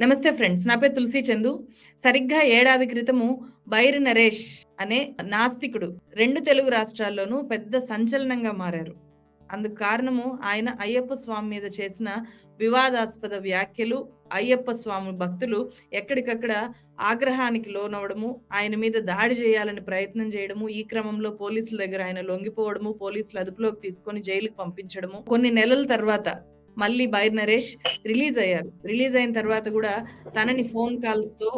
నమస్తే ఫ్రెండ్స్ నా పేరు తులసి చందు. సరిగ్గా ఏడాది క్రితము బైర్ నరేష్ అనే నాస్తికుడు రెండు తెలుగు రాష్ట్రాల్లోనూ పెద్ద సంచలనంగా మారారు. అందుకు కారణము ఆయన అయ్యప్ప స్వామి మీద చేసిన వివాదాస్పద వ్యాఖ్యలు అయ్యప్ప స్వామి భక్తులు ఎక్కడికక్కడ ఆగ్రహానికి లోనవడము ఆయన మీద దాడి చేయాలని ప్రయత్నం చేయడము ఈ క్రమంలో పోలీసుల దగ్గర ఆయన లొంగిపోవడము పోలీసులు అదుపులోకి తీసుకొని జైలుకు పంపించడము కొన్ని నెలల తర్వాత మళ్ళీ బైర్ నరేష్ రిలీజ్ అయ్యారు. రిలీజ్ అయిన తర్వాత కూడా తనని ఫోన్ కాల్స్తో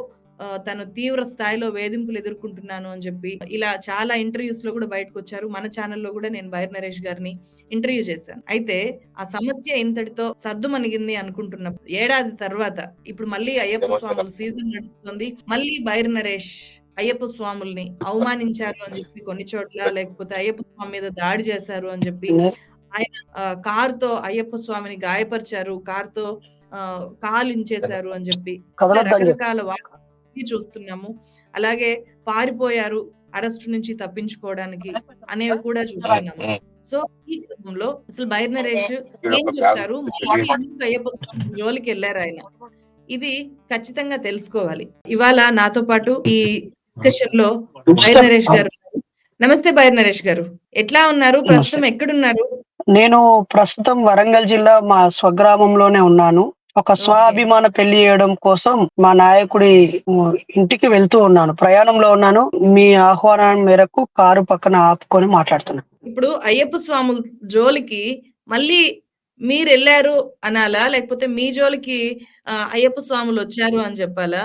తను తీవ్ర స్థాయిలో వేధింపులు ఎదుర్కొంటున్నాను అని చెప్పి ఇలా చాలా ఇంటర్వ్యూస్లో కూడా బయటకు వచ్చారు మన ఛానల్లో కూడా నేను బైర్ నరేష్ గారిని ఇంటర్వ్యూ చేశాను. అయితే ఆ సమస్య ఇంతటితో సద్దు మనిగింది అనుకుంటున్న ఏడాది తర్వాత ఇప్పుడు మళ్ళీ అయ్యప్ప స్వాముల సీజన్ నడుస్తుంది. మళ్ళీ బైర్ నరేష్ అయ్యప్ప స్వాముల్ని అవమానించారు అని చెప్పి కొన్ని చోట్ల లేకపోతే అయ్యప్ప స్వామి మీద దాడి చేశారు అని చెప్పి ఆయన కారుతో అయ్యప్ప స్వామిని గాయపరిచారు కారుతో ఆ, కాలు ఇంచేశారు అని చెప్పి. రకరకాల వార్తలు చూస్తున్నాము. అలాగే పారిపోయారు అరెస్ట్ నుంచి తప్పించుకోవడానికి అనేవి కూడా చూస్తున్నాము. సో ఈ క్రమంలో అసలు బైర్ నరేష్ ఏం చెప్తారు? అయ్యప్ప స్వామి జోలికి వెళ్ళారు ఆయన? ఇది ఖచ్చితంగా తెలుసుకోవాలి. ఇవాళ నాతో పాటు ఈ డిస్కషన్లో బైర్ నరేష్ గారు. నమస్తే బైర్ నరేష్ గారు. ఎట్లా ఉన్నారు? ప్రస్తుతం ఎక్కడున్నారు? నేను ప్రస్తుతం వరంగల్ జిల్లా మా స్వగ్రామంలోనే ఉన్నాను. ఒక స్వాభిమాన పెళ్ళి చేయడం కోసం మా నాయకుడి ఇంటికి వెళ్తూ ఉన్నాను. ప్రయాణంలో ఉన్నాను. మీ ఆహ్వానం మేరకు కారు పక్కన ఆపుకొని మాట్లాడుతున్నాను. ఇప్పుడు అయ్యప్ప స్వాముల జోలికి మళ్ళీ మీరు వెళ్ళారు అనాలా? లేకపోతే మీ జోలికి అయ్యప్ప స్వాములు వచ్చారు అని చెప్పాలా?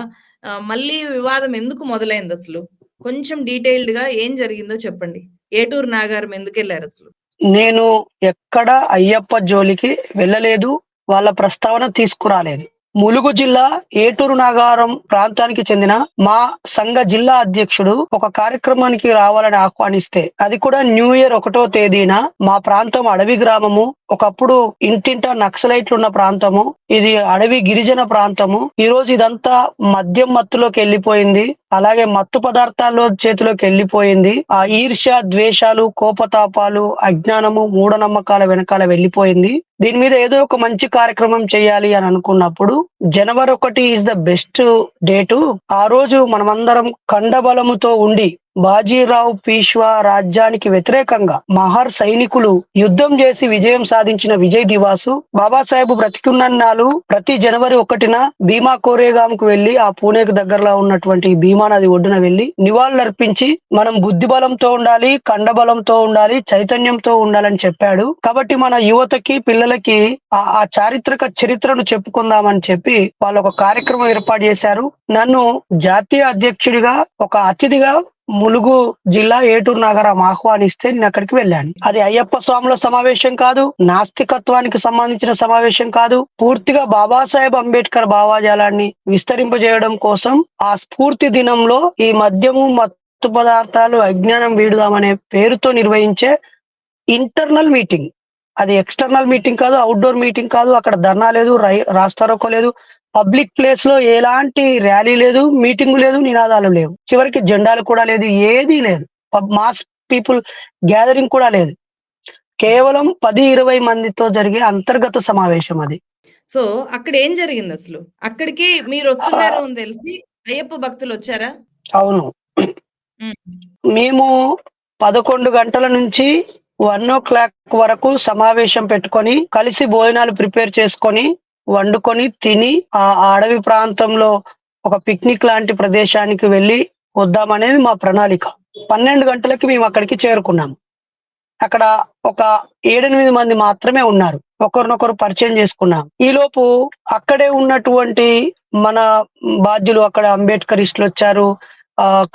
మళ్ళీ వివాదం ఎందుకు మొదలైంది అసలు? కొంచెం డీటెయిల్డ్గా ఏం జరిగిందో చెప్పండి. ఏటూరు నాగారం ఎందుకు వెళ్ళారు అసలు? నేను ఎక్కడ అయ్యప్ప జోలికి వెళ్ళలేదు వాళ్ళ ప్రస్తావన తీసుకురాలేదు. ములుగు జిల్లా ఏటూరు నాగారం ప్రాంతానికి చెందిన మా సంఘ జిల్లా అధ్యక్షుడు ఒక కార్యక్రమానికి రావాలని ఆహ్వానిస్తే అది కూడా న్యూ ఇయర్ ఒకటో తేదీన మా ప్రాంతం అడవి గ్రామము. ఒకప్పుడు ఇంటింట నక్సలైట్లు ఉన్న ప్రాంతము. ఇది అడవి గిరిజన ప్రాంతము. ఈ రోజు ఇదంతా మద్యం మత్తులోకి వెళ్ళిపోయింది. అలాగే మత్తు పదార్థాల్లో చేతిలోకి వెళ్ళిపోయింది. ఆ ఈర్ష్య ద్వేషాలు కోపతాపాలు అజ్ఞానము మూఢనమ్మకాల వెనకాల వెళ్ళిపోయింది. దీని మీద ఏదో ఒక మంచి కార్యక్రమం చేయాలి అని అనుకున్నప్పుడు జనవరి ఒకటి ఈజ్ ద బెస్ట్ డేటు ఆ రోజు మనమందరం కండబలముతో ఉండి బాజీరావు పీష్వా రాజ్యానికి వ్యతిరేకంగా మహర్ సైనికులు యుద్ధం చేసి విజయం సాధించిన విజయ్ దివాసు బాబాసాహెబ్ బ్రతికున్నన్నాళ్ళు ప్రతి జనవరి ఒకటిన భీమా కోరేగాంకు వెళ్ళి ఆ పూణేకు దగ్గరలో ఉన్నటువంటి భీమా నది ఒడ్డున వెళ్ళి నివాళులర్పించి మనం బుద్ధి బలంతో ఉండాలి కండబలంతో ఉండాలి చైతన్యంతో ఉండాలని చెప్పాడు. కాబట్టి మన యువతకి పిల్లలకి ఆ ఆ చారిత్రక చరిత్రను చెప్పుకుందామని చెప్పి వాళ్ళు ఒక కార్యక్రమం ఏర్పాటు చేశారు. నన్ను జాతీయ అధ్యక్షుడిగా ఒక అతిథిగా ములుగు జిల్లా ఏటూరు నగరం ఆహ్వానిస్తే నేను అక్కడికి వెళ్ళాను. అది అయ్యప్ప స్వాముల సమావేశం కాదు నాస్తికత్వానికి సంబంధించిన సమావేశం కాదు. పూర్తిగా బాబాసాహెబ్ అంబేద్కర్ భావాజాలాన్ని విస్తరింపజేయడం కోసం ఆ స్ఫూర్తి దినంలో ఈ మద్యము మత్తు పదార్థాలు అజ్ఞానం వీడుదామనే పేరుతో నిర్వహించే ఇంటర్నల్ మీటింగ్. అది ఎక్స్టర్నల్ మీటింగ్ కాదు అవుట్డోర్ మీటింగ్ కాదు. అక్కడ ధర్నా లేదు రై- రాస్తారోకో లేదు. పబ్లిక్ ప్లేస్లో ఎలాంటి ర్యాలీ లేదు మీటింగ్ లేదు నినాదాలు లేవు. చివరికి జెండాలు కూడా లేదు ఏదీ లేదు. మాస్ పీపుల్ గ్యాదరింగ్ కూడా లేదు. కేవలం పది ఇరవై మందితో జరిగే అంతర్గత సమావేశం అది. సో అక్కడ ఏం జరిగింది అసలు? అక్కడికి మీరు వస్తున్నారు అని తెలిసి అయ్యప్ప భక్తులు వచ్చారా? అవును. మేము పదకొండు గంటల నుంచి వన్ ఓ క్లాక్ వరకు సమావేశం పెట్టుకొని కలిసి భోజనాలు ప్రిపేర్ చేసుకొని వండుకొని తిని ఆ అడవి ప్రాంతంలో ఒక పిక్నిక్ లాంటి ప్రదేశానికి వెళ్ళి వద్దామనేది మా ప్రణాళిక. పన్నెండు గంటలకి మేము అక్కడికి చేరుకున్నాం అక్కడ ఒక ఏడెనిమిది మంది మాత్రమే ఉన్నారు. ఒకరినొకరు పరిచయం చేసుకున్నాం ఈలోపు అక్కడే ఉన్నటువంటి మన బాధ్యులు అక్కడ అంబేద్కరిస్టులు వచ్చారు.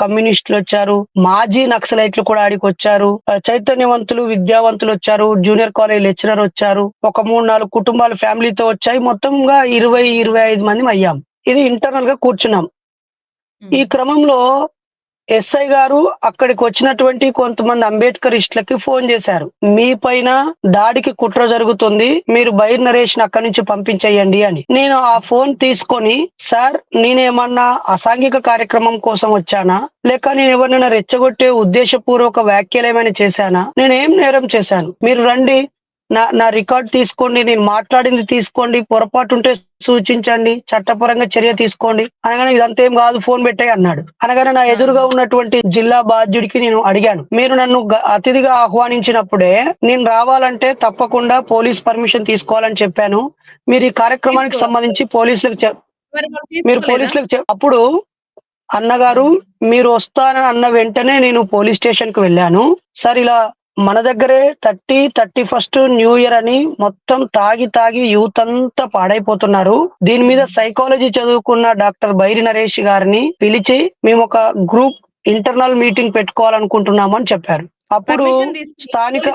కమ్యూనిస్టులు వచ్చారు మాజీ నక్సలైట్లు కూడా ఆడికి వచ్చారు చైతన్యవంతులు విద్యావంతులు వచ్చారు జూనియర్ కాలేజ్ లెక్చరర్ వచ్చారు ఒక మూడు నాలుగు కుటుంబాలు ఫ్యామిలీతో వచ్చాయి మొత్తంగా ఇరవై ఇరవై ఐదు మంది అయ్యాం ఇది ఇంటర్నల్గా కూర్చున్నాం. ఈ క్రమంలో ఎస్ఐ గారు అక్కడికి వచ్చినటువంటి కొంతమంది అంబేద్కరిస్టులకి ఫోన్ చేశారు. మీ పైన దాడికి కుట్ర జరుగుతుంది. మీరు బైర్ నరేషన్ అక్కడి నుంచి పంపించేయండి అని. నేను ఆ ఫోన్ తీసుకొని సార్ నేనేమన్నా అసాంఘిక కార్యక్రమం కోసం వచ్చానా? లేక నేను ఎవరినైనా రెచ్చగొట్టే ఉద్దేశపూర్వక వ్యాఖ్యలు ఏమైనా చేశానా? నేనేం నేరం చేశాను? మీరు రండి. నా నా రికార్డ్ తీసుకోండి నేను మాట్లాడింది తీసుకోండి పొరపాటు ఉంటే సూచించండి చట్టపరంగా చర్య తీసుకోండి. అనగానే ఇదంతా ఏం కాదు ఫోన్ పెట్టే అన్నాడు. అనగానే నా ఎదురుగా ఉన్నటువంటి జిల్లా బాధ్యుడికి నేను అడిగాను. మీరు నన్ను అతిథిగా ఆహ్వానించినప్పుడే నేను రావాలంటే తప్పకుండా పోలీస్ పర్మిషన్ తీసుకోవాలని చెప్పాను. మీరు ఈ కార్యక్రమానికి. సంబంధించి పోలీసులకు మరి? పోలీసులకు అప్పుడు అన్నగారు మీరు వస్తానని అన్న వెంటనే నేను పోలీస్ స్టేషన్కు వెళ్ళాను. సార్ ఇలా మన దగ్గరే thirty thirty first new year అని మొత్తం తాగి తాగి యూత్ అంతా పాడైపోతున్నారు. దీని మీద సైకాలజీ చదువుకున్న డాక్టర్ బైరి నరేష్ గారిని పిలిచి మేము ఒక గ్రూప్ ఇంటర్నల్ మీటింగ్ పెట్టుకోవాలనుకుంటున్నాము అని చెప్పారు. అప్పుడు స్థానిక-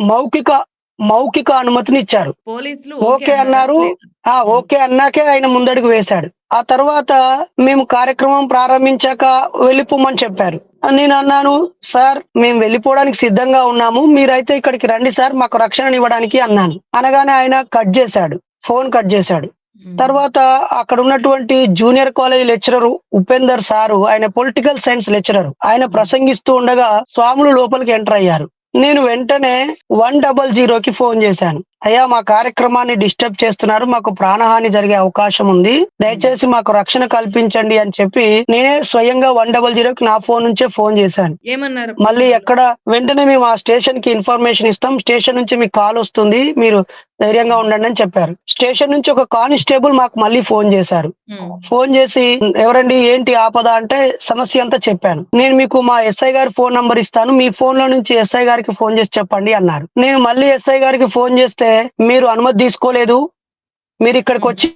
మౌఖిక మౌఖిక అనుమతిని ఇచ్చారు. పోలీసులు ఓకే అన్నారు. ఆ ఓకే అన్నాకే ఆయన ముందడుగు వేశాడు. ఆ తర్వాత మేము కార్యక్రమం ప్రారంభించాక వెళ్ళిపోమని చెప్పారు. నేను అన్నాను సార్ మేము వెళ్ళిపోవడానికి సిద్ధంగా ఉన్నాము. మీరైతే ఇక్కడికి రండి సార్ మాకు రక్షణ ఇవ్వడానికి అన్నాను. అనగానే ఆయన కట్ చేశాడు ఫోన్ కట్ చేశాడు. తర్వాత అక్కడ ఉన్నటువంటి junior college lecturer Upender sir ఆయన పొలిటికల్ సైన్స్ లెక్చరర్ ఆయన ప్రసంగిస్తూ ఉండగా స్వాములు లోపలికి ఎంటర్ అయ్యారు. నేను వెంటనే వన్ డబల్ జీరోకి ఫోన్ చేశాను. అయ్యా మా కార్యక్రమాన్ని డిస్టర్బ్ చేస్తున్నారు. మాకు ప్రాణహాని జరిగే అవకాశం ఉంది. దయచేసి మాకు రక్షణ కల్పించండి అని చెప్పి నేనే స్వయంగా వన్ డబల్ జీరోకి నా ఫోన్ నుంచే ఫోన్ చేశాను. ఏమన్నారు? మళ్ళీ ఎక్కడ వెంటనే మేము ఆ స్టేషన్కి ఇన్ఫర్మేషన్ ఇస్తాం. స్టేషన్ నుంచి మీకు కాల్ వస్తుంది. మీరు ధైర్యంగా ఉండండి అని చెప్పారు. స్టేషన్ నుంచి ఒక కానిస్టేబుల్ మాకు మళ్ళీ ఫోన్ చేశారు. ఫోన్ చేసి ఎవరండి ఏంటి ఆపద? అంటే సమస్య అంతా చెప్పాను. నేను మీకు మా ఎస్ఐ గారి ఫోన్ నంబర్ ఇస్తాను. మీ ఫోన్లో నుంచి ఎస్ఐ గారికి ఫోన్ చేసి చెప్పండి అన్నారు. నేను మళ్ళీ ఎస్ఐ గారికి ఫోన్ చేస్తే మీరు అనుమతి తీసుకోలేదు. మీరు ఇక్కడికి వచ్చి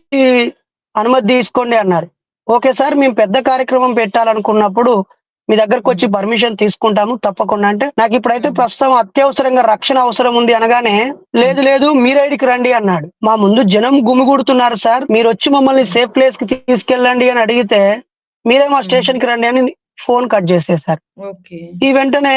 అనుమతి తీసుకోండి అన్నారు. ఓకే సార్ మేము పెద్ద కార్యక్రమం పెట్టాలనుకున్నప్పుడు మీ దగ్గరకు వచ్చి పర్మిషన్ తీసుకుంటాము తప్పకుండా. అంటే నాకు ఇప్పుడైతే ప్రస్తుతం అత్యవసరంగా రక్షణ అవసరం ఉంది అనగానే లేదు లేదు మీరైడికి రండి అన్నాడు. మా ముందు జనం గుమిగూడుతున్నారు సార్. మీరు వచ్చి మమ్మల్ని సేఫ్ ప్లేస్కి తీసుకెళ్ళండి అని అడిగితే మీరే మా స్టేషన్కి రండి అని ఫోన్ కట్ చేసేసారు ఈ వెంటనే.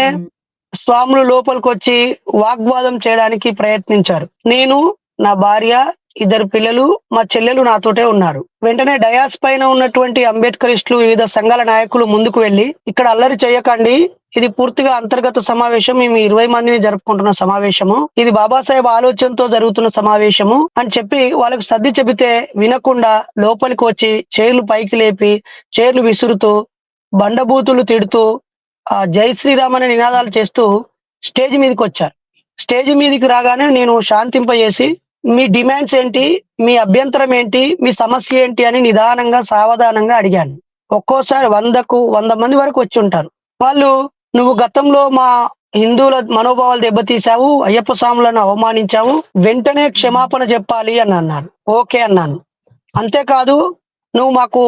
స్వాములు లోపలికి వచ్చి వాగ్వాదం చేయడానికి ప్రయత్నించారు. నేను నా భార్య ఇద్దరు పిల్లలు మా చెల్లెలు నాతోటే ఉన్నారు. వెంటనే డయాస్ పైన ఉన్నటువంటి అంబేద్కరిస్టులు వివిధ సంఘాల నాయకులు ముందుకు వెళ్ళి ఇక్కడ అల్లరి చేయకండి ఇది పూర్తిగా అంతర్గత సమావేశం మేము ఇరవై మందిని జరుపుకుంటున్న సమావేశము ఇది బాబాసాహెబ్ ఆలోచనతో జరుగుతున్న సమావేశము అని చెప్పి వాళ్ళకు సర్ది చెబితే వినకుండా లోపలికి వచ్చి చైర్లు పైకి లేపి చైర్లు విసురుతూ బండబూతులు తిడుతూ ఆ జై శ్రీరామ్ అనే నినాదాలు చేస్తూ స్టేజ్ మీదకి వచ్చారు. స్టేజ్ మీదకి రాగానే నేను శాంతింపజేసి మీ డిమాండ్స్ ఏంటి? మీ అభ్యంతరం ఏంటి? మీ సమస్య ఏంటి? అని నిదానంగా సావధానంగా అడిగాను. ఒక్కోసారి వందకు వంద మంది వరకు వచ్చి ఉంటారు. వాళ్ళు నువ్వు గతంలో మా హిందువుల మనోభావాలు దెబ్బతీసావు అయ్యప్ప స్వాములను అవమానించావు వెంటనే క్షమాపణ చెప్పాలి అని అన్నారు. ఓకే అన్నాను. అంతేకాదు నువ్వు మాకు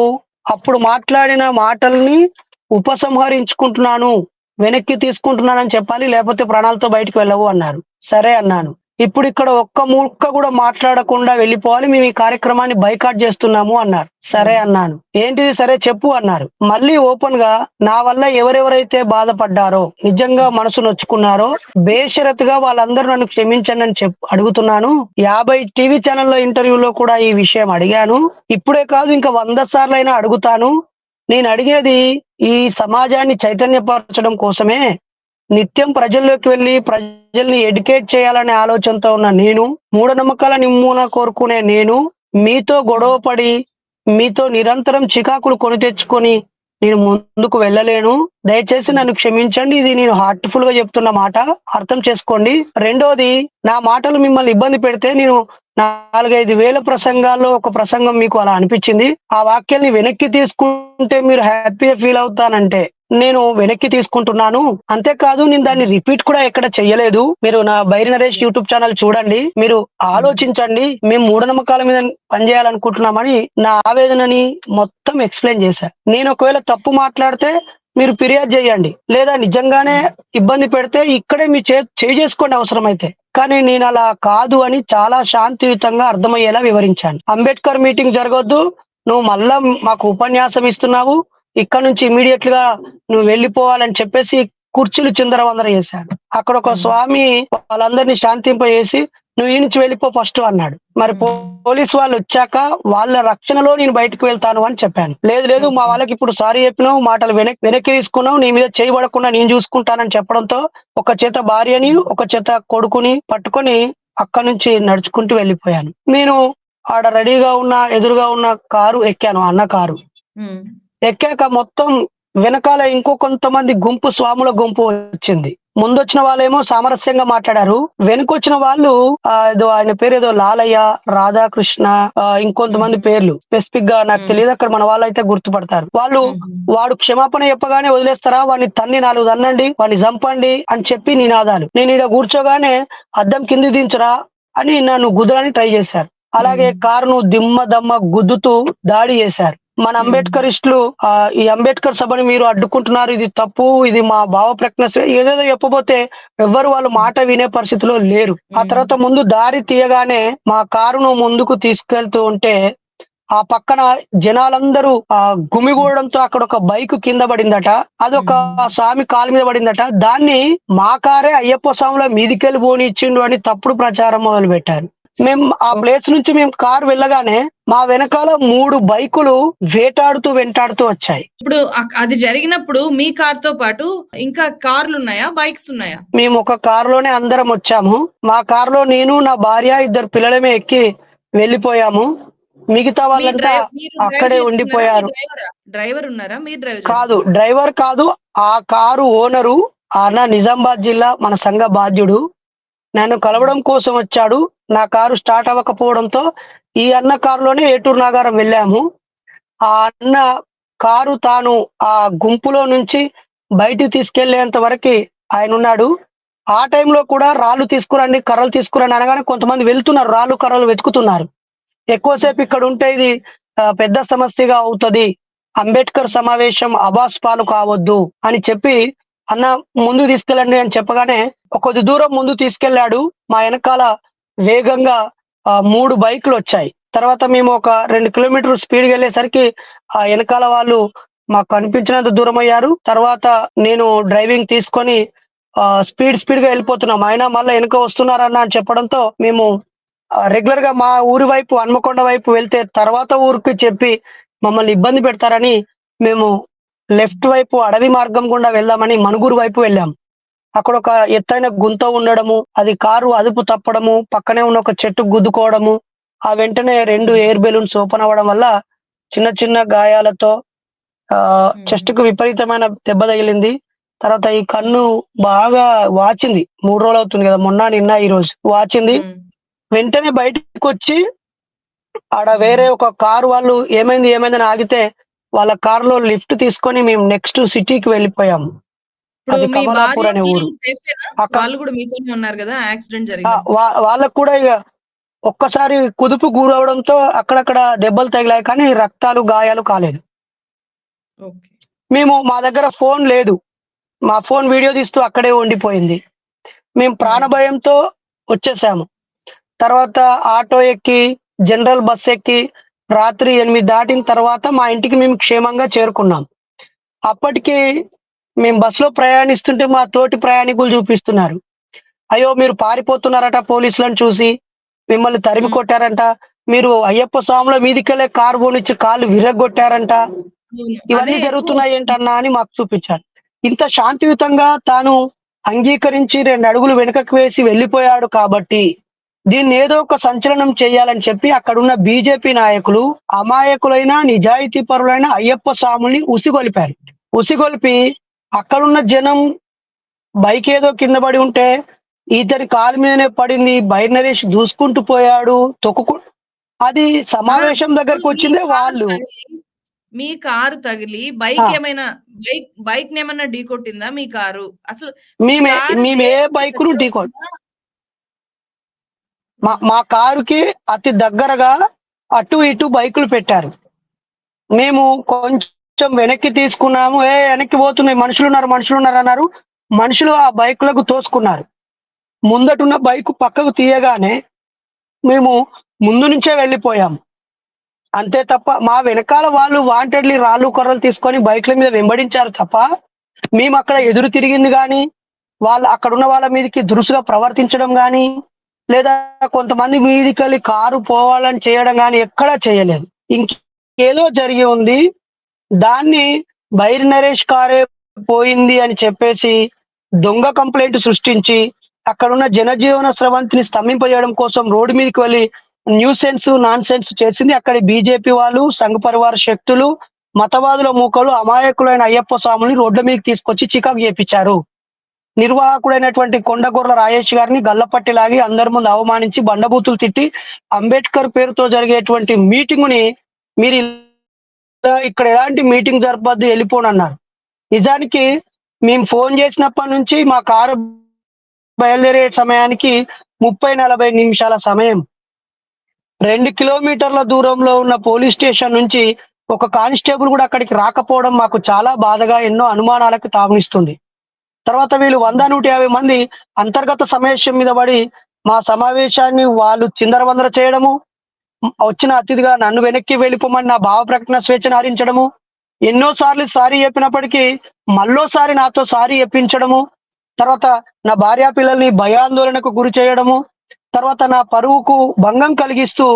అప్పుడు మాట్లాడిన మాటల్ని ఉపసంహరించుకుంటున్నాను వెనక్కి తీసుకుంటున్నానని చెప్పాలి లేకపోతే ప్రాణాలతో బయటకు వెళ్ళవు అన్నారు. సరే అన్నాను. ఇప్పుడు ఇక్కడ ఒక్క ముక్క కూడా మాట్లాడకుండా వెళ్ళిపోవాలి మేము ఈ కార్యక్రమాన్ని బైకాట్ చేస్తున్నాము అన్నారు. సరే అన్నాను. ఏంటిది సరే చెప్పు అన్నారు. మళ్ళీ ఓపెన్గా నా వల్ల ఎవరెవరైతే బాధపడ్డారో నిజంగా మనసు నొచ్చుకున్నారో బేషరతుగా వాళ్ళందరూ నన్ను క్షమించండి అని చెప్పు అడుగుతున్నాను. యాభై టీవీ ఛానల్లో ఇంటర్వ్యూలో కూడా ఈ విషయం అడిగాను. ఇప్పుడే కాదు ఇంకా వంద సార్లైనా అడుగుతాను. నేను అడిగేది ఈ సమాజాన్ని చైతన్యపరచడం కోసమే. నిత్యం ప్రజల్లోకి వెళ్ళి ప్రజల్ని ఎడ్యుకేట్ చేయాలనే ఆలోచనతో ఉన్న నేను మూఢనమ్మకాల నిమ్మూన కోరుకునే నేను మీతో గొడవపడి మీతో నిరంతరం చికాకులు కొని తెచ్చుకొని నేను ముందుకు వెళ్ళలేను. దయచేసి నన్ను క్షమించండి. ఇది నేను హార్ట్ఫుల్గా చెప్తున్న మాట. అర్థం చేసుకోండి. రెండోది నా మాటలు మిమ్మల్ని ఇబ్బంది పెడితే నేను నాలుగైదు వేల ప్రసంగాల్లో ఒక ప్రసంగం మీకు అలా అనిపించింది. ఆ వాక్యాల్ని వెనక్కి తీసుకుంటే మీరు హ్యాపీగా ఫీల్ అవుతానంటే. నేను వెనక్కి తీసుకుంటున్నాను. అంతేకాదు నేను దాన్ని రిపీట్ కూడా ఎక్కడ చెయ్యలేదు. మీరు నా బైరి నరేష్ యూట్యూబ్ ఛానల్ చూడండి. మీరు ఆలోచించండి. మేము మూఢనమ్మకాల మీద పనిచేయాలనుకుంటున్నామని నా ఆవేదనని మొత్తం ఎక్స్ప్లెయిన్ చేశా. నేను ఒకవేళ తప్పు మాట్లాడితే మీరు ఫిర్యాదు చేయండి. లేదా నిజంగానే ఇబ్బంది పెడితే ఇక్కడే మీ చే చేసుకోండి అవసరమైతే. కానీ నేను అలా కాదు అని చాలా శాంతియుతంగా అర్థమయ్యేలా వివరించాను. అంబేద్కర్ మీటింగ్ జరగొద్దు. నువ్వు మళ్ళా మాకు ఉపన్యాసం ఇస్తున్నావు. ఇక్కడ నుంచి ఇమీడియట్గా నువ్వు వెళ్ళిపోవాలని చెప్పేసి కుర్చీలు చిందరవందర చేశారు అక్కడ ఒక స్వామి వాళ్ళందరినీ శాంతింపజేసి నువ్వు ఈ నుంచి వెళ్ళిపో ఫస్ట్ అన్నాడు. మరి పోలీస్ వాళ్ళు వచ్చాక వాళ్ళ రక్షణలో నేను బయటకు వెళ్తాను అని చెప్పాను. లేదు లేదు మా. వాళ్ళకి ఇప్పుడు సారీ చెప్పినావు మాటలు వెనక్కి వెనక్కి తీసుకున్నావు నీ మీద చేయబడకుండా నేను చూసుకుంటానని చెప్పడంతో ఒక చేత భార్యని ఒక చేత కొడుకుని పట్టుకొని అక్కడి నుంచి నడుచుకుంటూ వెళ్ళిపోయాను. నేను ఆడ రెడీగా ఉన్న ఎదురుగా ఉన్న కారు ఎక్కాను అన్న కారు. ఎక్కాక మొత్తం వెనకాల ఇంకో కొంతమంది గుంపు స్వాముల గుంపు వచ్చింది. ముందొచ్చిన వాళ్ళేమో సామరస్యంగా మాట్లాడారు. వెనుకొచ్చిన వాళ్ళు ఏదో ఆయన పేరు ఏదో లాలయ్య రాధాకృష్ణ ఇంకొంతమంది. పేర్లు. స్పెసిఫిక్గా నాకు. తెలియదు అక్కడ మన వాళ్ళు అయితే గుర్తుపడతారు. వాళ్ళు వాడు క్షమాపణ చెప్పగానే వదిలేస్తారా? వాడిని తన్ని నాలుగు తన్నండి వాడిని చంపండి అని చెప్పి నినాదాలు. నేను ఇక్కడ కూర్చోగానే అద్దం కింది దించరా అని నన్ను గుద్దలని ట్రై చేశారు. అలాగే. కారును దిమ్మ దమ్మ గుద్దుతూ దాడి చేశారు. మన అంబేద్కరిస్టులు ఆ, ఈ అంబేద్కర్ సభని మీరు అడ్డుకుంటున్నారు ఇది తప్పు ఇది మా భావ స్వే- ఏదేదో చెప్పబోతే ఎవ్వరు వాళ్ళు మాట వినే పరిస్థితిలో లేరు. ఆ. తర్వాత ముందు దారి తీయగానే మా కారును ముందుకు తీసుకెళ్తూ ఉంటే ఆ పక్కన జనాలందరూ ఆ గుమిగూడడంతో అక్కడ ఒక బైక్ కింద పడిందట. అదొక. స్వామి కాలు మీద పడిందట. దాన్ని మా కారే అయ్యప్ప స్వామిలో మీదికెళ్ళి పోని ఇచ్చిండు అని తప్పుడు ప్రచారం మొదలు పెట్టారు మేము ఆ. ప్లేస్ నుంచి మేము కారు వెళ్ళగానే మా వెనకాల మూడు బైకులు వేటాడుతూ వెంటాడుతూ వచ్చాయి ఇప్పుడు అది జరిగినప్పుడు మీ కార్తో పాటు ఇంకా కార్లు ఉన్నాయా బైక్స్ ఉన్నాయా మేము ఒక కారులోనే అందరం వచ్చాము మా కారులో నేను నా భార్య ఇద్దరు పిల్లలమే ఎక్కి వెళ్ళిపోయాము మిగతా మీ వాళ్ళంతా అక్కడే? ఉండిపోయారు మీ డ్రైవరా? డ్రైవర్ ఉన్నారా మీరు డ్రైవ్ కాదు? డ్రైవర్ కాదు ఆ కారు ఓనరు అన్న నిజామాబాద్ జిల్లా మన సంఘ బాధ్యుడు నన్ను కలవడం కోసం వచ్చాడు. నా కారు స్టార్ట్ అవ్వకపోవడంతో ఈ అన్న కారులోనే ఏటూరు నాగారం వెళ్ళాము. ఆ అన్న కారు తాను ఆ గుంపులో నుంచి బయటికి తీసుకెళ్ళేంత వరకు ఆయన ఉన్నాడు. ఆ టైంలో కూడా రాళ్ళు తీసుకురండి కర్రలు తీసుకురండి అనగానే కొంతమంది వెళ్తున్నారు. రాళ్ళు కర్రలు వెతుకుతున్నారు. ఎక్కువసేపు ఇక్కడ ఉంటే ఇది పెద్ద సమస్యగా అవుతుంది. అంబేద్కర్ సమావేశం అబాస్ పాలు కావద్దు అని చెప్పి అన్న ముందు తీసుకెళ్ళండి అని చెప్పగానే కొద్ది దూరం ముందు తీసుకెళ్ళాడు మా వెనకాల వేగంగా మూడు బైకులు వచ్చాయి. తర్వాత మేము ఒక రెండు కిలోమీటర్ స్పీడ్ వెళ్ళేసరికి ఆ వెనకాల వాళ్ళు మాకు కనిపించినంత దూరం అయ్యారు. తర్వాత నేను డ్రైవింగ్ తీసుకొని స్పీడ్ స్పీడ్గా వెళ్ళిపోతున్నాం. అయినా మళ్ళీ వెనుక వస్తున్నారన్న అని చెప్పడంతో మేము రెగ్యులర్గా మా ఊరి వైపు హన్మకొండ వైపు వెళ్తే తర్వాత ఊరికి చెప్పి మమ్మల్ని ఇబ్బంది పెడతారని మేము లెఫ్ట్ వైపు అడవి మార్గం గుండా వెళ్దామని మనుగురు వైపు వెళ్ళాం. అక్కడ ఒక ఎత్తైన గుంత ఉండడము అది కారు అదుపు తప్పడము పక్కనే ఉన్న ఒక చెట్టు గుద్దుకోవడము ఆ వెంటనే రెండు ఎయిర్ బెలూన్స్ ఓపెన్ అవ్వడం వల్ల చిన్న చిన్న గాయాలతో ఆ చెస్ట్కు విపరీతమైన దెబ్బ తగిలింది. తర్వాత ఈ కన్ను బాగా వాచింది. మూడు రోజులు అవుతుంది కదా మొన్న నిన్న ఈ రోజు వాచింది. వెంటనే బయటకు వచ్చి ఆడ వేరే ఒక కారు వాళ్ళు ఏమైంది ఏమైందని ఆగితే వాళ్ళ కారులో లిఫ్ట్ తీసుకొని మేము నెక్స్ట్ సిటీకి వెళ్ళిపోయాము. అది కమలాపూర్ అనే ఊరు. వాళ్ళు కూడా మీతోనే ఉన్నారు కదా యాక్సిడెంట్ ఆ, జరిగింది. వా- వాళ్ళకు కూడా ఇక ఒక్కసారి కుదుపు గురవడంతో అక్కడక్కడ దెబ్బలు తగిలాయి కానీ రక్తాలు గాయాలు కాలేదు. మేము మా దగ్గర ఫోన్ లేదు. మా ఫోన్ వీడియో తీస్తూ అక్కడే ఉండిపోయింది. మేము ప్రాణభయంతో వచ్చేసాము. తర్వాత ఆటో ఎక్కి జనరల్ బస్ ఎక్కి రాత్రి ఎనిమిది దాటిన తర్వాత మా ఇంటికి మేము క్షేమంగా చేరుకున్నాం అప్పటికి మేము బస్సులో ప్రయాణిస్తుంటే మా తోటి ప్రయాణికులు చూపిస్తున్నారు అయ్యో మీరు పారిపోతున్నారట పోలీసులను చూసి మిమ్మల్ని తరిమి. కొట్టారంట మీరు అయ్యప్ప స్వాముల మీదికెళ్ళే కారు పోనిచ్చి కాళ్ళు విరగొట్టారంట. ఇవన్నీ జరుగుతున్నాయి ఏంటన్నా అని మాకు చూపించారు ఇంత శాంతియుతంగా తాను అంగీకరించి రెండు అడుగులు వెనుకకు వేసి వెళ్ళిపోయాడు కాబట్టి దీన్ని ఏదో ఒక సంచలనం చేయాలని చెప్పి అక్కడున్న బీజేపీ నాయకులు అమాయకులైన నిజాయితీ పరులైన అయ్యప్ప స్వాముల్ని ఉసిగొలిపారు. ఉసిగొలిపి అక్కడున్న జనం బైక్ ఏదో కింద పడి ఉంటే ఇతని కాలు మీదనే పడింది బైనరేష్ దూసుకుంటూ పోయాడు తొక్కు అది సమావేశం దగ్గరకు వచ్చిందే వాళ్ళు. మీ కారు తగిలి బైక్. ఏమైనా బైక్ బైక్ ఏమైనా ఢీ కొట్టిందా మీ కారు? అసలు మేమే మేమే దేనికి బైకును వచ్చి ఢీకొ మా మా కారుకి అతి దగ్గరగా అటు ఇటు బైకులు పెట్టారు. మేము కొంచెం వెనక్కి తీసుకున్నాము. ఏ వెనక్కి పోతున్నాయి. మనుషులు ఉన్నారు మనుషులు ఉన్నారు అన్నారు. మనుషులు ఆ బైకులకు తోసుకున్నారు. ముందటున్న బైక్ పక్కకు తీయగానే మేము ముందు నుంచే వెళ్ళిపోయాం. అంతే తప్ప మా వెనకాల వాళ్ళు వాంటెడ్లీ రాళ్ళు కొర్రలు తీసుకొని బైక్ల మీద వెంబడించారు తప్ప మేము అక్కడ ఎదురు తిరిగింది కానీ వాళ్ళు అక్కడ ఉన్న వాళ్ళ మీదకి దురుసుగా ప్రవర్తించడం కానీ లేదా కొంతమంది మీదికెళ్ళి కారు పోవాలని చేయడం కానీ ఎక్కడా చేయలేదు. ఇంకేదో జరిగి ఉంది. దాన్ని బైర్ నరేష్ కారే పోయింది అని చెప్పేసి దొంగ కంప్లైంట్ సృష్టించి అక్కడున్న జనజీవన స్రవంతిని స్తంభింపజేయడం కోసం రోడ్డు మీదకి వెళ్ళి న్యూ సెన్స్ నాన్ సెన్స్ చేసింది అక్కడ బీజేపీ వాళ్ళు సంఘ పరివార శక్తులు మతవాదుల మూకలు అమాయకులైన అయ్యప్ప స్వాముని రోడ్ల మీదకి తీసుకొచ్చి చికాకు చేపించారు. నిర్వాహకుడైనటువంటి కొండగొర్ల రాజేష్ గారిని గల్లపట్టి లాగి అందరి ముందు అవమానించి బండబూతులు తిట్టి అంబేద్కర్ పేరుతో జరిగేటువంటి మీటింగ్ని మీరు ఇక్కడ ఎలాంటి మీటింగ్ జరపద్దు వెళ్ళిపోను అన్నారు నిజానికి మేము ఫోన్ చేసినప్పటి నుంచి మా కారు బయలుదేరే సమయానికి ముప్పై నలభై నిమిషాల సమయం. రెండు కిలోమీటర్ల దూరంలో ఉన్న పోలీస్ స్టేషన్ నుంచి ఒక కానిస్టేబుల్ కూడా అక్కడికి రాకపోవడం మాకు చాలా బాధగా ఎన్నో అనుమానాలకు తావనిస్తుంది. తర్వాత వీళ్ళు వంద నూట యాభై మంది అంతర్గత సమావేశం మీద పడి మా సమావేశాన్ని వాళ్ళు చిందరవందర చేయడము వచ్చిన అతిథిగా నన్ను వెనక్కి వెళ్ళిపోమని నా భావ ప్రకటన స్వేచ్ఛను హరించడము ఎన్నోసార్లు సారీ చెప్పినప్పటికీ మళ్ళోసారి నాతో సారీ చెప్పించడము తర్వాత నా భార్యా పిల్లల్ని భయాందోళనకు గురి చేయడము తర్వాత నా పరువుకు భంగం కలిగిస్తూ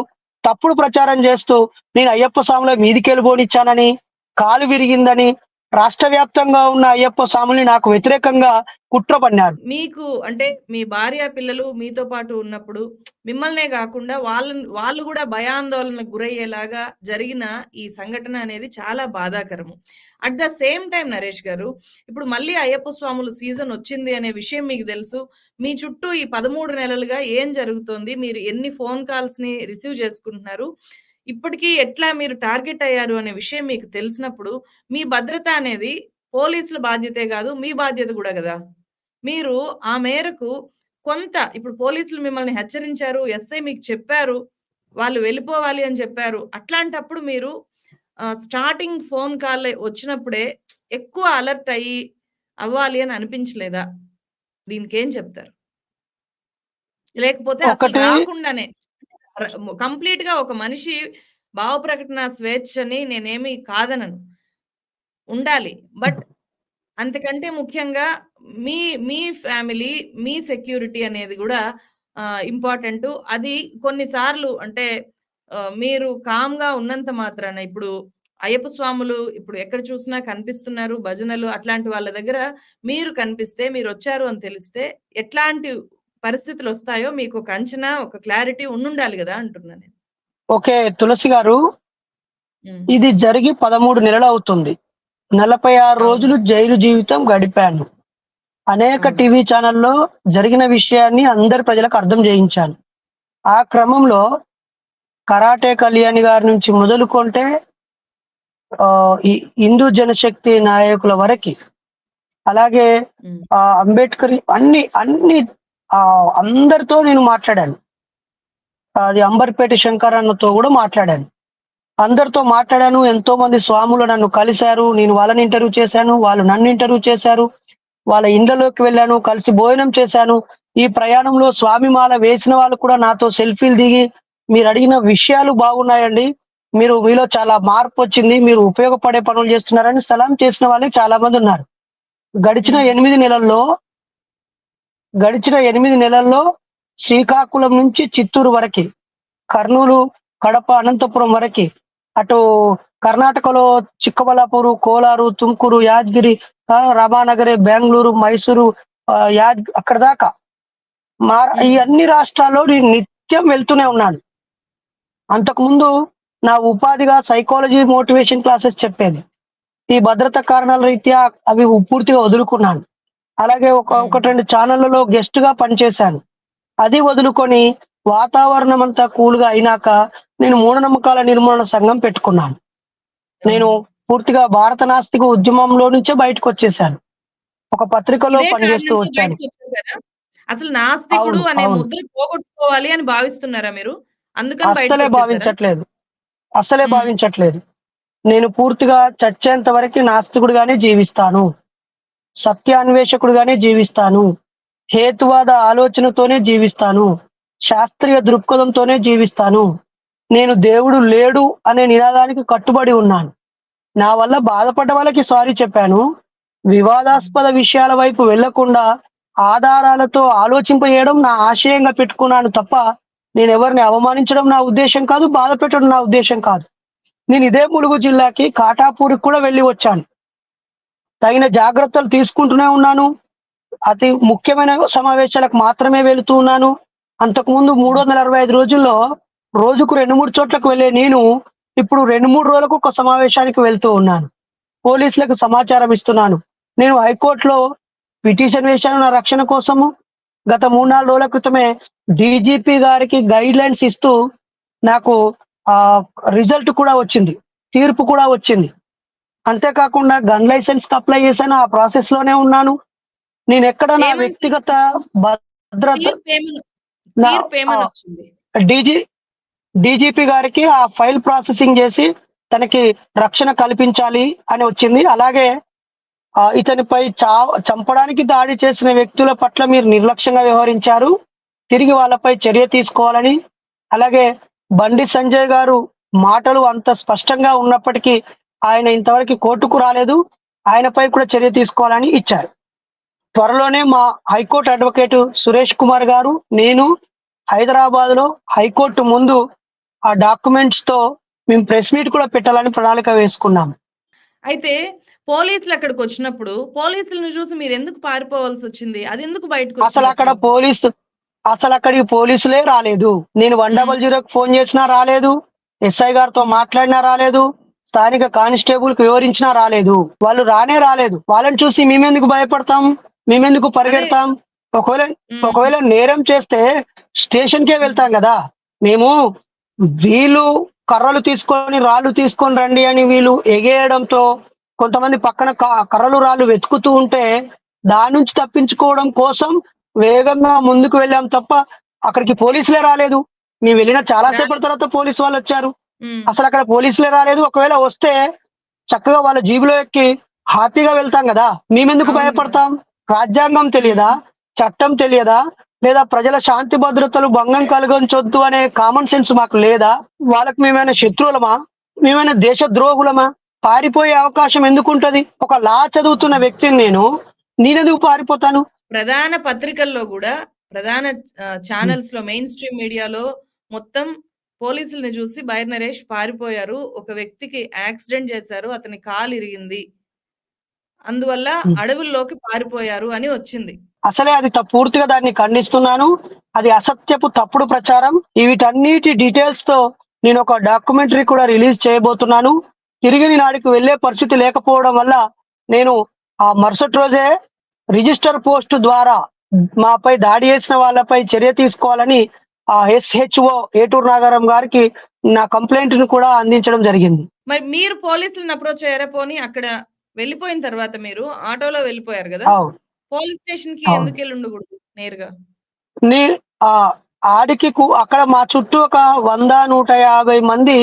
తప్పుడు ప్రచారం చేస్తూ నేను అయ్యప్ప స్వామిలో మీదికెళ్ళిపోనిచ్చానని కాలు విరిగిందని రాష్ట్ర వ్యాప్తంగా ఉన్న అయ్యప్ప స్వాముల్ని నాకు వ్యతిరేకంగా కుట్ర పన్నారు. మీకు అంటే మీ భార్య పిల్లలు మీతో పాటు ఉన్నప్పుడు మిమ్మల్నే కాకుండా వాళ్ళ వాళ్ళు కూడా భయాందోళనకు గురయ్యేలాగా జరిగిన ఈ సంఘటన అనేది చాలా బాధాకరము. At the same time Naresh garu ఇప్పుడు మళ్ళీ అయ్యప్ప స్వాముల సీజన్ వచ్చింది అనే విషయం మీకు తెలుసు. మీ చుట్టూ ఈ పదమూడు నెలలుగా ఏం జరుగుతోంది? మీరు ఎన్ని ఫోన్ కాల్స్ని రిసీవ్ చేసుకుంటున్నారు? ఇప్పటికీ ఎట్లా మీరు టార్గెట్ అయ్యారు అనే విషయం మీకు తెలిసినప్పుడు మీ భద్రత అనేది పోలీసుల బాధ్యతే కాదు మీ బాధ్యత కూడా కదా. మీరు ఆ మేరకు కొంత ఇప్పుడు పోలీసులు మిమ్మల్ని హెచ్చరించారు ఎస్ఐ మీకు చెప్పారు వాళ్ళు వెళ్ళిపోవాలి అని చెప్పారు అట్లాంటప్పుడు మీరు స్టార్టింగ్ ఫోన్ కాల్ వచ్చినప్పుడే ఎక్కువ అలర్ట్ అయ్యి అవ్వాలి అని అనిపించలేదా? దీనికి ఏం చెప్తారు? లేకపోతే అసలు రాకుండానే కంప్లీట్గా ఒక మనిషి భావ ప్రకటన స్వేచ్ఛని నేనేమి కాదనను. ఉండాలి. బట్ అంతకంటే ముఖ్యంగా మీ మీ ఫ్యామిలీ మీ సెక్యూరిటీ అనేది కూడా ఇంపార్టెంట్. అది కొన్నిసార్లు అంటే మీరు కామ్గా ఉన్నంత మాత్రాన ఇప్పుడు అయ్యప్ప స్వాములు ఇప్పుడు ఎక్కడ చూసినా కనిపిస్తున్నారు. భజనలు అట్లాంటి వాళ్ళ దగ్గర మీరు కనిపిస్తే మీరు వచ్చారు అని తెలిస్తే ఎట్లాంటి పరిస్థితులు వస్తాయో మీకు ఒక అంచనా ఒక క్లారిటీ ఉండాలి కదా అంటున్నాను నేను. ఓకే తులసి గారు. ఇది జరిగి పదమూడు నెలలు అవుతుంది. నలభై ఆరు. రోజులు జైలు జీవితం గడిపాను. అనేక. టీవీ ఛానల్లో జరిగిన విషయాన్ని అందరి ప్రజలకు అర్థం చేయించాను. ఆ క్రమంలో కరాటే కళ్యాణి గారి నుంచి మొదలుకొంటే హిందూ జనశక్తి నాయకుల వరకు అలాగే అంబేద్కర్ అన్ని అన్ని అందరితో నేను మాట్లాడాను. అది అంబర్పేట శంకర్ అన్నతో కూడా మాట్లాడాను. అందరితో మాట్లాడాను. ఎంతో మంది స్వాములు నన్ను కలిశారు. నేను వాళ్ళని ఇంటర్వ్యూ చేశాను. వాళ్ళు నన్ను ఇంటర్వ్యూ చేశారు. వాళ్ళ ఇండ్లలోకి వెళ్ళాను. కలిసి భోజనం చేశాను. ఈ ప్రయాణంలో స్వామి మాల వేసిన వాళ్ళు కూడా నాతో సెల్ఫీలు దిగి మీరు అడిగిన విషయాలు బాగున్నాయండి. మీరు మీలో చాలా మార్పు వచ్చింది. మీరు ఉపయోగపడే పనులు చేస్తున్నారని సలాం చేసిన వాళ్ళే చాలా మంది ఉన్నారు. గడిచిన ఎనిమిది నెలల్లో గడిచిన ఎనిమిది నెలల్లో శ్రీకాకుళం నుంచి చిత్తూరు వరకు కర్నూలు కడప అనంతపురం వరకు అటు కర్ణాటకలో చిక్కబల్లాపూరు కోలారు తుమ్కూరు యాదగిరి రామానగరి బెంగళూరు మైసూరు యాద్ అక్కడ దాకా. మా ఈ అన్ని రాష్ట్రాల్లో నేను నిత్యం వెళ్తూనే ఉన్నాను. అంతకుముందు నా ఉపాధిగా సైకాలజీ మోటివేషన్ క్లాసెస్ చెప్పేది. ఈ భద్రత కారణాల రీత్యా అవి పూర్తిగా వదులుకున్నాను. అలాగే ఒక. ఒకటి రెండు ఛానళ్ళలో గెస్ట్గా పనిచేశాను. అది వదులుకొని వాతావరణం అంతా కూల్గా అయినాక నేను మూఢనమ్మకాల నిర్మూలన సంఘం పెట్టుకున్నాను. నేను పూర్తిగా భారత నాస్తిక ఉద్యమంలో నుంచే బయటకు వచ్చేసాను ఒక పత్రికలో పనిచేస్తూ వచ్చాను. అసలు నాస్తికుడు అనే. ముద్ర పోగొట్టుకోవాలి అని భావిస్తున్నారా మీరు? అందుకని వచ్చేసారా భావించట్లేదు. అస్సలే మ్మ్. భావించట్లేదు. నేను పూర్తిగా చచ్చేంత వరకు నాస్తికుడుగానే జీవిస్తాను. సత్యాన్వేషకుడుగానే జీవిస్తాను. హేతువాద ఆలోచనతోనే జీవిస్తాను. శాస్త్రీయ దృక్పథంతోనే జీవిస్తాను. నేను దేవుడు లేడు అనే నినాదానికి కట్టుబడి ఉన్నాను. నా వల్ల బాధపడ్డ వాళ్ళకి సారీ చెప్పాను. వివాదాస్పద విషయాల వైపు వెళ్ళకుండా ఆధారాలతో ఆలోచింపజేయడం నా ఆశయంగా పెట్టుకున్నాను తప్ప నేను ఎవరిని అవమానించడం నా ఉద్దేశం కాదు బాధ పెట్టడం నా ఉద్దేశం కాదు. నేను ఇదే ములుగు జిల్లాకి కాటాపూర్కి కూడా వెళ్ళి వచ్చాను. తగిన జాగ్రత్తలు తీసుకుంటూనే ఉన్నాను. అతి ముఖ్యమైన సమావేశాలకు మాత్రమే వెళుతూ ఉన్నాను. అంతకుముందు మూడు వందల అరవై ఐదు రోజుల్లో రోజుకు రెండు మూడు చోట్లకు వెళ్ళే నేను ఇప్పుడు రెండు మూడు రోజులకు ఒక సమావేశానికి వెళ్తూ ఉన్నాను. పోలీసులకు సమాచారం ఇస్తున్నాను. నేను హైకోర్టులో పిటిషన్ వేశాను నా రక్షణ కోసము. గత మూడు నాలుగు రోజుల క్రితమే డీజీపీ గారికి గైడ్ లైన్స్ ఇస్తూ నాకు రిజల్ట్ కూడా వచ్చింది. తీర్పు కూడా వచ్చింది. అంతేకాకుండా గన్ లైసెన్స్కి అప్లై చేశాను ఆ ప్రాసెస్లోనే ఉన్నాను. నేను ఎక్కడ నా వ్యక్తిగత భద్రత డీజీ డీజీపీ గారికి ఆ ఫైల్ ప్రాసెసింగ్ చేసి తనకి రక్షణ కల్పించాలి అని వచ్చింది. అలాగే ఇతనిపై చా చంపడానికి దాడి చేసిన వ్యక్తుల పట్ల మీరు నిర్లక్ష్యంగా వ్యవహరించారు. తిరిగి వాళ్ళపై చర్య తీసుకోవాలని. అలాగే బండి సంజయ్ గారు మాటలు అంత స్పష్టంగా ఉన్నప్పటికీ ఆయన ఇంతవరకు కోర్టుకు రాలేదు. ఆయనపై కూడా చర్య తీసుకోవాలని ఇచ్చారు. త్వరలోనే మా హైకోర్టు అడ్వకేట్ సురేష్ కుమార్ గారు నేను హైదరాబాద్లో హైకోర్టు ముందు ఆ డాక్యుమెంట్స్తో మేము ప్రెస్ మీట్ కూడా పెట్టాలని ప్రణాళిక వేసుకున్నాం అయితే పోలీసులు అక్కడికి వచ్చినప్పుడు పోలీసులను చూసి మీరు ఎందుకు పారిపోవాల్సి వచ్చింది? అది ఎందుకు బయటకు అసలు అక్కడ పోలీసు అసలు అక్కడికి పోలీసులే రాలేదు. నేను వన్. డబల్ జీరోకి ఫోన్ చేసినా రాలేదు. ఎస్ఐ గారితో మాట్లాడినా రాలేదు. స్థానిక కానిస్టేబుల్కి వివరించినా రాలేదు. వాళ్ళు రానే రాలేదు. వాళ్ళని చూసి మేమెందుకు భయపడతాం? మేమెందుకు పరిగెడతాం? ఒకవేళ ఒకవేళ నేరం చేస్తే స్టేషన్ కే వెళ్తాం కదా. మేము వీళ్ళు కర్రలు తీసుకొని రాళ్ళు తీసుకొని రండి అని వీళ్ళు ఎగేయడంతో కొంతమంది పక్కన కర్రలు రాళ్ళు వెతుకుతూ ఉంటే దాని నుంచి తప్పించుకోవడం కోసం వేగంగా ముందుకు వెళ్ళాం తప్ప అక్కడికి పోలీసులే రాలేదు. మేము వెళ్ళిన చాలా సేపటి తర్వాత పోలీసు వాళ్ళు వచ్చారు. అసలు అక్కడ పోలీసులే రాలేదు. ఒకవేళ వస్తే చక్కగా వాళ్ళ జీబులో ఎక్కి హ్యాపీగా వెళ్తాం కదా. మేమెందుకు. భయపడతాం? రాజ్యాంగం తెలియదా? చట్టం తెలియదా? లేదా ప్రజల శాంతి భద్రతలు భంగం కలగొంచొద్దు అనే కామన్ సెన్స్ మాకు లేదా? వాళ్ళకి మేమైనా శత్రువులమా? మేమైనా దేశ ద్రోహులమా? పారిపోయే అవకాశం ఎందుకు ఉంటది ఒక లా చదువుతున్న వ్యక్తిని నేను నేనెందుకు పారిపోతాను? ప్రధాన పత్రికల్లో కూడా ప్రధాన ఛానల్స్లో మెయిన్ స్ట్రీమ్ మీడియాలో మొత్తం పోలీసుల్ని చూసి బైర్ నరేష్ పారిపోయారు. ఒక వ్యక్తికి యాక్సిడెంట్ చేశారు. అతని కాలు ఇరిగింది. అందువల్ల. అడవుల్లోకి పారిపోయారు అని వచ్చింది. అసలే అది పూర్తిగా దాన్ని ఖండిస్తున్నాను. అది అసత్యపు తప్పుడు ప్రచారం. వీటన్నిటి డీటెయిల్స్తో నేను ఒక డాక్యుమెంటరీ కూడా రిలీజ్ చేయబోతున్నాను. తిరిగి నేను ఆడికి వెళ్ళే పరిస్థితి లేకపోవడం వల్ల నేను ఆ మరుసటి రోజే రిజిస్టర్ పోస్ట్ ద్వారా మాపై దాడి చేసిన వాళ్ళపై చర్య తీసుకోవాలని ఎస్హెచ్ఓ ఏటూరు నాగారం గారికి నా కంప్లైంట్ను కూడా అందించడం జరిగింది. మరి మీరు పోలీసులను అప్రోచ్ అయ్యారా? పోనీ అక్కడ వెళ్ళిపోయిన తర్వాత మీరు ఆటోలో వెళ్ళిపోయారు కదా? పోలీస్ స్టేషన్కి. ఎందుకు వెళ్ళి ఉండకూడదు నేరుగా? నీ ఆ ఆడికి అక్కడ మా చుట్టూ ఒక వంద నూట యాభై మంది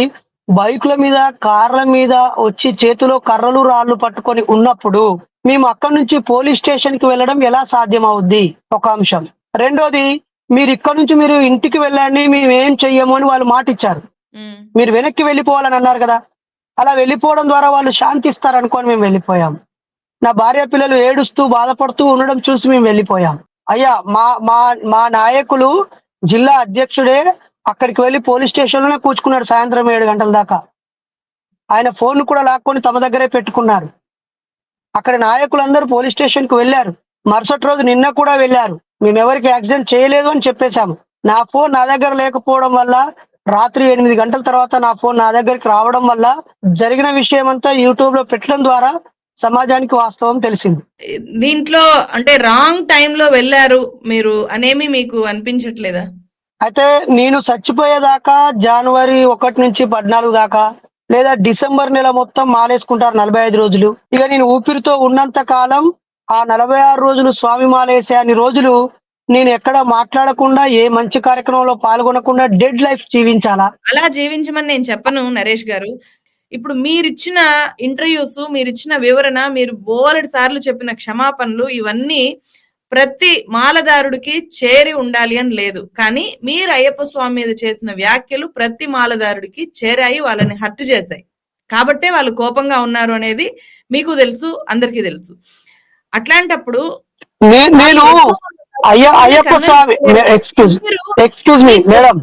బైకుల మీద కార్ల మీద వచ్చి చేతిలో కర్రలు రాళ్ళు పట్టుకొని ఉన్నప్పుడు మేము అక్కడి నుంచి పోలీస్ స్టేషన్కి వెళ్ళడం ఎలా సాధ్యం అవుద్ది ఒక అంశం. రెండోది మీరు ఇక్కడ నుంచి మీరు ఇంటికి వెళ్ళండి మేము ఏం చెయ్యము అని వాళ్ళు మాట ఇచ్చారు మీరు వెనక్కి వెళ్ళిపోవాలని అన్నారు కదా. అలా వెళ్ళిపోవడం ద్వారా వాళ్ళు శాంతిస్తారు అనుకొని మేము వెళ్ళిపోయాం. నా భార్య పిల్లలు ఏడుస్తూ బాధపడుతూ ఉండడం చూసి మేము వెళ్ళిపోయాం. అయ్యా మా మా మా నాయకులు జిల్లా అధ్యక్షుడే అక్కడికి వెళ్ళి పోలీస్ స్టేషన్లోనే కూర్చుకున్నాడు సాయంత్రం ఏడు గంటల దాకా. ఆయన ఫోన్ కూడా లాక్కొని తమ దగ్గరే పెట్టుకున్నారు. అక్కడ నాయకులందరూ పోలీస్ స్టేషన్కు వెళ్ళారు. మరుసటి రోజు నిన్న కూడా వెళ్ళారు. మేము ఎవరికి యాక్సిడెంట్ చేయలేదు అని చెప్పేశాము. నా ఫోన్ నా దగ్గర లేకపోవడం వల్ల రాత్రి ఎనిమిది గంటల తర్వాత నా ఫోన్ నా దగ్గరికి రావడం వల్ల జరిగిన విషయం అంతా యూట్యూబ్లో పెట్టడం ద్వారా సమాజానికి వాస్తవం తెలిసింది. దీంట్లో అంటే రాంగ్లో వెళ్ళారు మీరు అనేమి మీకు అనిపించట్లేదా? అయితే నేను చచ్చిపోయేదాకా జనవరి ఒకటి నుంచి పద్నాలుగు దాకా లేదా డిసెంబర్ నెల మొత్తం మాలేసుకుంటారు నలభై ఐదు రోజులు. ఇక నేను ఊపిరితో ఉన్నంత కాలం ఆ నలభై ఆరు రోజులు స్వామి మాలేసే అన్ని రోజులు నేను ఎక్కడ మాట్లాడకుండా ఏ మంచి కార్యక్రమంలో పాల్గొనకుండా డెడ్ లైఫ్ జీవించాలా? అలా జీవించమని నేను చెప్పను నరేష్ గారు. ఇప్పుడు మీరిచ్చిన ఇంటర్వ్యూస్ మీరిచ్చిన వివరణ మీరు బోలెడు సార్లు చెప్పిన క్షమాపణలు ఇవన్నీ ప్రతి మాలదారుడికి చేరి ఉండాలి అని లేదు. కానీ మీరు అయ్యప్ప స్వామి మీద చేసిన వ్యాఖ్యలు ప్రతి మాలదారుడికి చేరాయి వాళ్ళని హర్ట్ చేశాయి. కాబట్టే వాళ్ళు కోపంగా ఉన్నారు అనేది మీకు తెలుసు అందరికీ తెలుసు. అట్లాంటప్పుడు నేను అయ్య Ayyappa Swamy excuse excuse me madam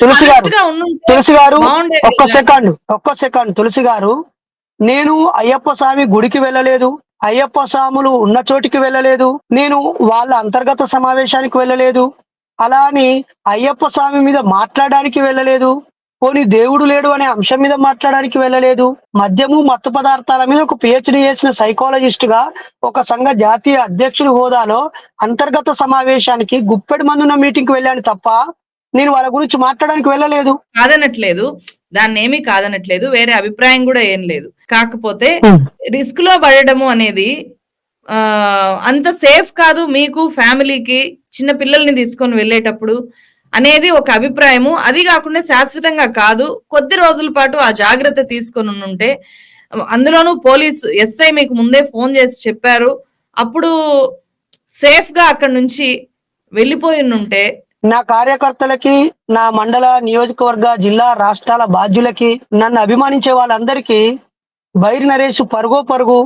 Tulasi garu Tulasi garu ఒక్క. సెకండ్ ఒక్క సెకండ్ తులసి గారు నేను అయ్యప్ప స్వామి గుడికి వెళ్ళలేదు అయ్యప్ప స్వాములు ఉన్న చోటికి వెళ్ళలేదు నేను వాళ్ళ అంతర్గత సమావేశానికి వెళ్ళలేదు అలా అని అయ్యప్ప స్వామి మీద మాట్లాడడానికి వెళ్ళలేదు పోనీ దేవుడు లేడు అనే అంశం మీద మాట్లాడడానికి వెళ్ళలేదు. మద్యము మత్తు పదార్థాల మీద ఒక పిహెచ్డి చేసిన సైకాలజిస్ట్గా ఒక సంఘ జాతీయ అధ్యక్షుడి హోదాలో అంతర్గత సమావేశానికి గుప్పెడు మంది ఉన్న మీటింగ్కి వెళ్ళాను తప్ప నేను వాళ్ళ గురించి మాట్లాడడానికి వెళ్ళలేదు. కాదనట్లేదు. దాన్ని ఏమీ కాదనట్లేదు. వేరే అభిప్రాయం కూడా ఏం లేదు. కాకపోతే. రిస్క్లో పడడము అనేది ఆ అంత సేఫ్ కాదు మీకు ఫ్యామిలీకి చిన్న పిల్లల్ని తీసుకొని వెళ్ళేటప్పుడు. అనేది ఒక అభిప్రాయము. అది కాకుండా శాశ్వతంగా కాదు. కొద్ది రోజుల పాటు ఆ జాగ్రత్త తీసుకొని ఉంటే అందులోనూ పోలీస్ ఎస్ఐ మీకు ముందే ఫోన్ చేసి చెప్పారు. అప్పుడు సేఫ్గా అక్కడ నుంచి వెళ్ళిపోయి ఉంటే నా కార్యకర్తలకి నా మండల నియోజకవర్గ జిల్లా రాష్ట్రాల బాధ్యులకి నన్ను అభిమానించే వాళ్ళందరికీ బైరి నరేష్ పరుగో పరుగు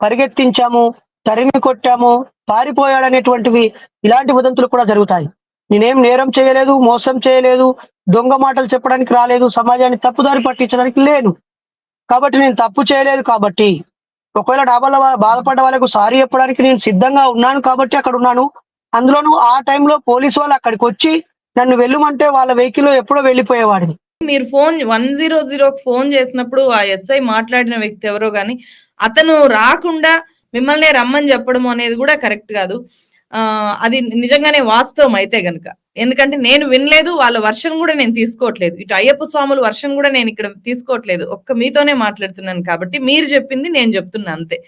పరిగెత్తించాము తరిమి కొట్టాము పారిపోయాడనేటువంటివి ఇలాంటి ఉదంతులు కూడా జరుగుతాయి. నేనేం నేరం చేయలేదు మోసం చేయలేదు దొంగ మాటలు చెప్పడానికి రాలేదు సమాజాన్ని తప్పుదారి పట్టించడానికి లేను. కాబట్టి నేను తప్పు చేయలేదు కాబట్టి ఒకవేళ నా వల్ల బాధపడ్డ వాళ్ళకు సారీ చెప్పడానికి నేను సిద్ధంగా ఉన్నాను కాబట్టి అక్కడ ఉన్నాను. అందులోనూ ఆ టైంలో పోలీసు వాళ్ళు అక్కడికి వచ్చి నన్ను వెళ్ళమంటే వాళ్ళ వెహికల్లో ఎప్పుడో వెళ్ళిపోయేవాడిని. మీరు phone one zero zero phone చేసినప్పుడు ఆ ఎస్ఐ మాట్లాడిన వ్యక్తి ఎవరో గాని అతను రాకుండా మిమ్మల్ని రమ్మని చెప్పడం అనేది కూడా కరెక్ట్ కాదు. అది నిజంగానే వాస్తవం అయితే గనుక. ఎందుకంటే నేను వినలేదు వాళ్ళ వర్షం కూడా నేను తీసుకోవట్లేదు. ఇటు అయ్యప్ప స్వాముల వర్షం కూడా నేను ఇక్కడ తీసుకోవట్లేదు. ఒక్క మీతోనే మాట్లాడుతున్నాను కాబట్టి మీరు చెప్పింది నేను చెప్తున్నా అంతే.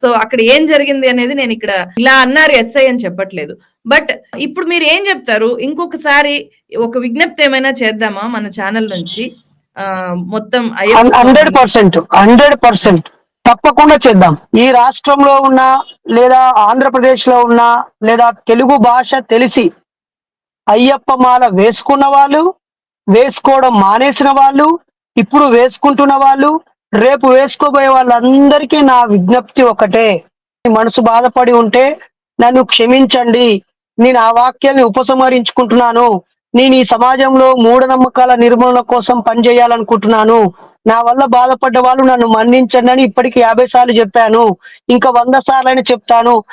సో అక్కడ ఏం జరిగింది అనేది నేను ఇక్కడ ఇలా అన్నారు ఎస్ఐ అని చెప్పట్లేదు. బట్ ఇప్పుడు మీరు ఏం చెప్తారు? ఇంకొకసారి ఒక విజ్ఞప్తి ఏమైనా చేద్దామా మన ఛానల్ నుంచి? మొత్తం హండ్రెడ్ పర్సెంట్ హండ్రెడ్ పర్సెంట్. తప్పకుండా చేద్దాం. ఈ రాష్ట్రంలో ఉన్న లేదా ఆంధ్రప్రదేశ్లో ఉన్న లేదా తెలుగు భాష తెలిసి అయ్యప్ప మాల వేసుకున్న వాళ్ళు వేసుకోవడం మానేసిన వాళ్ళు ఇప్పుడు వేసుకుంటున్న వాళ్ళు రేపు వేసుకోబోయే వాళ్ళందరికీ నా విజ్ఞప్తి ఒకటే. మనసు బాధపడి ఉంటే నన్ను క్షమించండి. నేను ఆ వాక్యాన్ని ఉపసంహరించుకుంటున్నాను. నేను ఈ సమాజంలో మూఢనమ్మకాల నిర్మూలన కోసం పనిచేయాలనుకుంటున్నాను. నా వల్ల బాధపడ్డ వాళ్ళు నన్ను మన్నించండి అని ఇప్పటికి యాభై సార్లు చెప్పాను. ఇంకా వంద సార్లు అని చెప్తాను.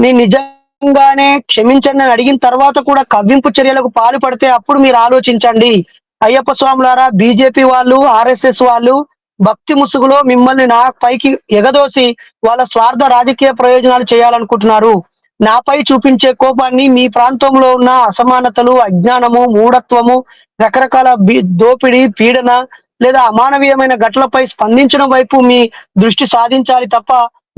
నేను నిజంగానే క్షమించండి అని అడిగిన తర్వాత కూడా కవ్వింపు చర్యలకు పాల్పడితే అప్పుడు మీరు ఆలోచించండి. అయ్యప్ప స్వాములారా బీజేపీ వాళ్ళు ఆర్ఎస్ఎస్ వాళ్ళు భక్తి ముసుగులో మిమ్మల్ని నా పైకి ఎగదోసి వాళ్ళ స్వార్థ రాజకీయ ప్రయోజనాలు చేయాలనుకుంటున్నారు. నాపై చూపించే కోపాన్ని మీ ప్రాంతంలో ఉన్న అసమానతలు అజ్ఞానము మూఢత్వము రకరకాల బి- దోపిడీ పీడన లేదా అమానవీయమైన ఘటనలపై స్పందించడం వైపు మీ దృష్టి సాధించాలి తప్ప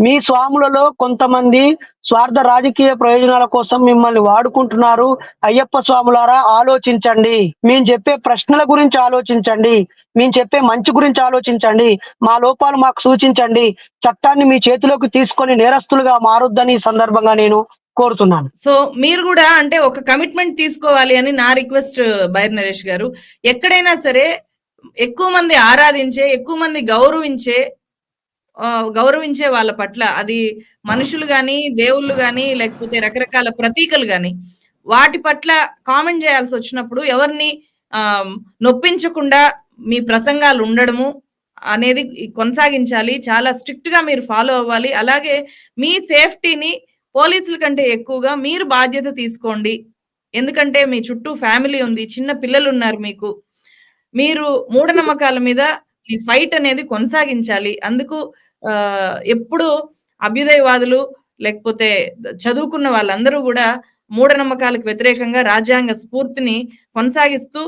మీ స్వాములలో కొంతమంది స్వార్థ రాజకీయ ప్రయోజనాల కోసం మిమ్మల్ని వాడుకుంటున్నారు. అయ్యప్ప స్వాములారా ఆలోచించండి. మేము చెప్పే ప్రశ్నల గురించి ఆలోచించండి. మేము చెప్పే మంచి గురించి ఆలోచించండి. మా లోపాలు మాకు సూచించండి. చట్టాన్ని మీ చేతిలోకి తీసుకొని నేరస్తులుగా మారొద్దని ఈ సందర్భంగా నేను కోరుతున్నాను. సో మీరు కూడా అంటే ఒక కమిట్మెంట్ తీసుకోవాలి అని నా రిక్వెస్ట్ బైర్ నరేష్ గారు. ఎక్కడైనా సరే ఎక్కువ మంది ఆరాధించే ఎక్కువ మంది గౌరవించే గౌరవించే వాళ్ళ పట్ల అది మనుషులు గాని దేవుళ్ళు గాని లేకపోతే రకరకాల ప్రతీకలు గాని వాటి పట్ల కామెంట్ చేయాల్సి వచ్చినప్పుడు ఎవరిని ఆ, నొప్పించకుండా మీ ప్రసంగాలు ఉండడము అనేది కొనసాగించాలి. చాలా స్ట్రిక్ట్గా మీరు ఫాలో అవ్వాలి. అలాగే మీ సేఫ్టీని పోలీసుల కంటే ఎక్కువగా మీరు బాధ్యత తీసుకోండి. ఎందుకంటే మీ చుట్టూ ఫ్యామిలీ ఉంది చిన్న పిల్లలు ఉన్నారు మీకు. మీరు మూఢనమ్మకాల మీద మీ ఫైట్ అనేది కొనసాగించాలి. అందుకు ఆ, ఎప్పుడు అభ్యుదయవాదులు లేకపోతే చదువుకున్న వాళ్ళందరూ కూడా మూఢనమ్మకాలకు వ్యతిరేకంగా రాజ్యాంగ స్ఫూర్తిని కొనసాగిస్తూ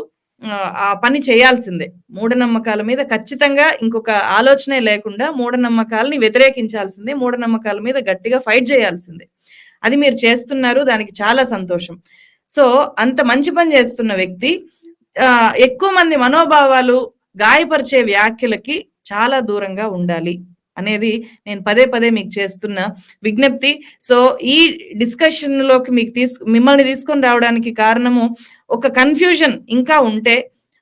ఆ, పని చేయాల్సిందే. మూఢనమ్మకాల మీద ఖచ్చితంగా ఇంకొక ఆలోచనే లేకుండా మూఢనమ్మకాలని వ్యతిరేకించాల్సిందే. మూఢనమ్మకాల మీద గట్టిగా ఫైట్ చేయాల్సిందే. అది మీరు చేస్తున్నారు దానికి చాలా సంతోషం. సో అంత మంచి పని చేస్తున్న వ్యక్తి ఎక్కువ మంది మనోభావాలు గాయపరిచే వ్యాఖ్యలకి చాలా దూరంగా ఉండాలి అనేది నేను పదే పదే మీకు చేస్తున్న విజ్ఞప్తి. సో ఈ డిస్కషన్లోకి మీకు తీసు మిమ్మల్ని తీసుకొని రావడానికి కారణము ఒక కన్ఫ్యూజన్ ఇంకా ఉంటే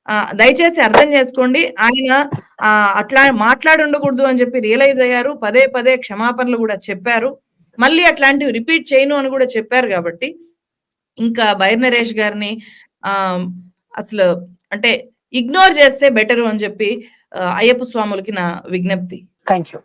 ఆ, దయచేసి అర్థం చేసుకోండి. ఆయన అట్లా మాట్లాడి ఉండకూడదు అని చెప్పి రియలైజ్ అయ్యారు. పదే పదే క్షమాపణలు కూడా చెప్పారు. మళ్ళీ అట్లాంటివి రిపీట్ చేయను అని కూడా చెప్పారు కాబట్టి ఇంకా బైర్ నరేష్ గారిని అసలు అంటే ఇగ్నోర్ చేస్తే బెటర్ అని చెప్పి అయ్యప్ప స్వాములకి నా విజ్ఞప్తి. Thank you.